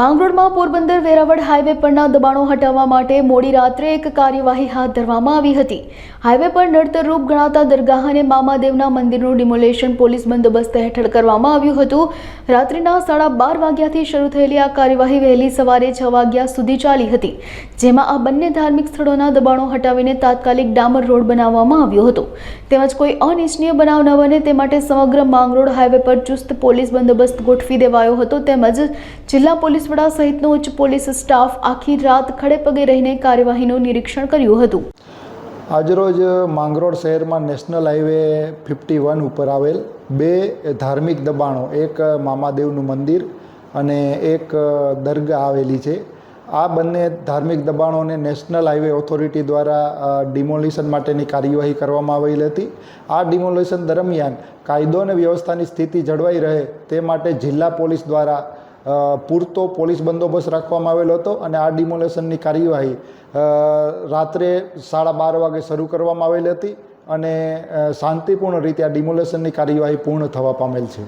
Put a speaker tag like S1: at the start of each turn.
S1: માંગરોળમાં Porbandar Veraval highway પરના દબાણો હટાવવા માટે મોડી રાત્રે એક કાર્યવાહી હાથ ધરવામાં આવી હતી. હાઈવે પર નડતરરૂપ ગણાતા દરગાહ અને મામાદેવના મંદિરનું ડિમોલેશન પોલીસ બંદોબસ્ત હેઠળ કરવામાં આવ્યું હતું. રાત્રિના સાડા બાર વાગ્યાથી શરૂ થયેલી આ કાર્યવાહી વહેલી સવારે છ વાગ્યા સુધી ચાલી હતી, જેમાં આ બંને ધાર્મિક સ્થળોના દબાણો હટાવીને તાત્કાલિક ડામર રોડ બનાવવામાં આવ્યો હતો. તેમજ કોઈ અનિચ્છનીય બનાવ ન બને તે માટે સમગ્ર માંગરોળ હાઈવે પર ચુસ્ત પોલીસ બંદોબસ્ત ગોઠવી દેવાયો હતો. તેમજ જિલ્લા પોલીસ વડા સહિતનો ઉચ્ચ પોલીસ સ્ટાફ આખી રાત ખડે પગે રહીને કાર્યવાહીનું નિરીક્ષણ કર્યું હતું.
S2: આજરોજ માંગરોળ શહેરમાં નેશનલ હાઈવે ફિફ્ટી વન ઉપર આવેલ બે ધાર્મિક દબાણો, એક મામાદેવનું મંદિર અને એક દરગાહ આવેલી છે. આ બંને ધાર્મિક દબાણોને નેશનલ હાઈવે ઓથોરિટી દ્વારા ડિમોલિશન માટેની કાર્યવાહી કરવામાં આવેલી હતી. આ ડિમોલિશન દરમિયાન કાયદો અને વ્યવસ્થાની સ્થિતિ જળવાઈ રહે તે માટે જિલ્લા પોલીસ દ્વારા પૂરતો પોલીસ બંદોબસ્ત રાખવામાં આવેલો હતો અને આ ડિમોલેશનની કાર્યવાહી રાત્રે સાડા બાર વાગે શરૂ કરવામાં આવેલી હતી અને શાંતિપૂર્ણ રીતે આ ડિમોલેશનની કાર્યવાહી પૂર્ણ થવા પામેલ છે.